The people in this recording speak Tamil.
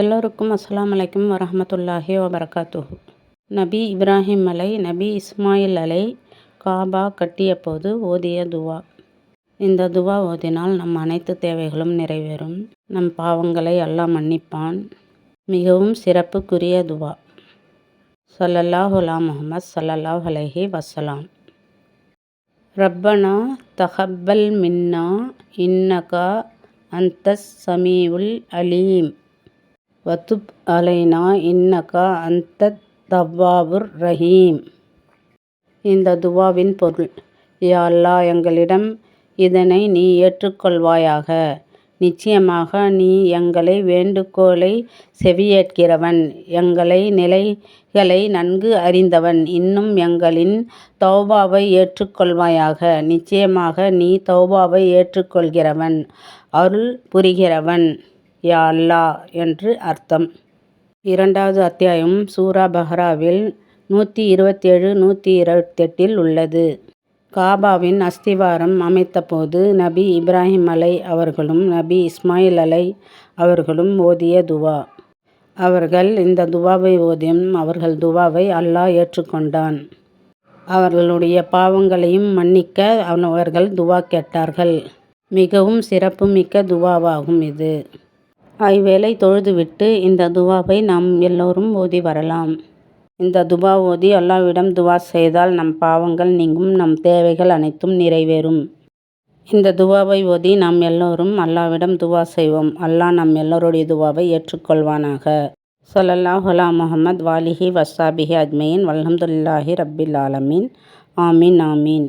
எல்லோருக்கும் அஸ்லாம் அலைக்கும் வரமத்துல்லாஹி வபரகாத்து நபி இப்ராஹிம் அலை நபி இஸ்மாயில் அலை காபா கட்டிய போது ஓதிய துவா. இந்த துவா ஓதினால் நம் அனைத்து தேவைகளும் நிறைவேறும். நம் பாவங்களை அல்லாஹ் மன்னிப்பான். மிகவும் சிறப்புக்குரிய துவா. ஸல்லல்லாஹு அலா முஹம்மத் ஸல்லல்லாஹு வசலாம் ரப்பனா தஹப்பல் மின்னா இன்னகா அந்தஸ் சமீவுல் அலீம். வத்துப் அலைனா இன்னகா அந்தத் தவ்வாபுர் ரஹீம். இந்த துவாவின் பொருள் யா அல்லாஹ் எங்களிடம் இதனை நீ ஏற்றுக்கொள்வாயாக. நிச்சயமாக நீ எங்களை வேண்டுகோளை செவியேற்கிறவன். எங்களை நிலைகளை நன்கு அறிந்தவன். இன்னும் எங்களின் தௌபாவை ஏற்றுக்கொள்வாயாக. நிச்சயமாக நீ தௌபாவை ஏற்றுக்கொள்கிறவன் அருள் புரிகிறவன். யா அல்லாஹ் என்று அர்த்தம். இரண்டாவது அத்தியாயம் சூரா பஹ்ராவில் நூற்றி இருபத்தேழு நூற்றி இருபத்தெட்டில் உள்ளது. காபாவின் அஸ்திவாரம் அமைத்தபோது நபி இப்ராஹிம் அலை அவர்களும் நபி இஸ்மாயில் அலை அவர்களும் ஓதிய துவா. அவர்கள் இந்த துவாவை ஓதியும் அவர்கள் துவாவை அல்லாஹ் ஏற்றுக்கொண்டான். அவர்களுடைய பாவங்களையும் மன்னிக்க அவர்கள் துவா கேட்டார்கள். மிகவும் சிறப்புமிக்க துவாவாகும் இது. ஐவேளை தொழுதுவிட்டு இந்த துவாவை நாம் எல்லோரும் ஓதி வரலாம். இந்த துவா ஓதி அல்லாவிடம் துவா செய்தால் நம் பாவங்கள் நீங்கும் நம் தேவைகள் அனைத்தும் நிறைவேறும். இந்த துவாவை ஓதி நாம் எல்லோரும் அல்லாவிடம் துவா செய்வோம். அல்லாஹ் நம் எல்லோருடைய துவாவை ஏற்றுக்கொள்வானாக. ஸல்லல்லாஹு அலா முகமது வாலிஹி வசாபிஹி அஜ்மயின் வல்ஹம்துல்லாஹி ரப்பில் ஆலமீன். ஆமீன் ஆமீன்.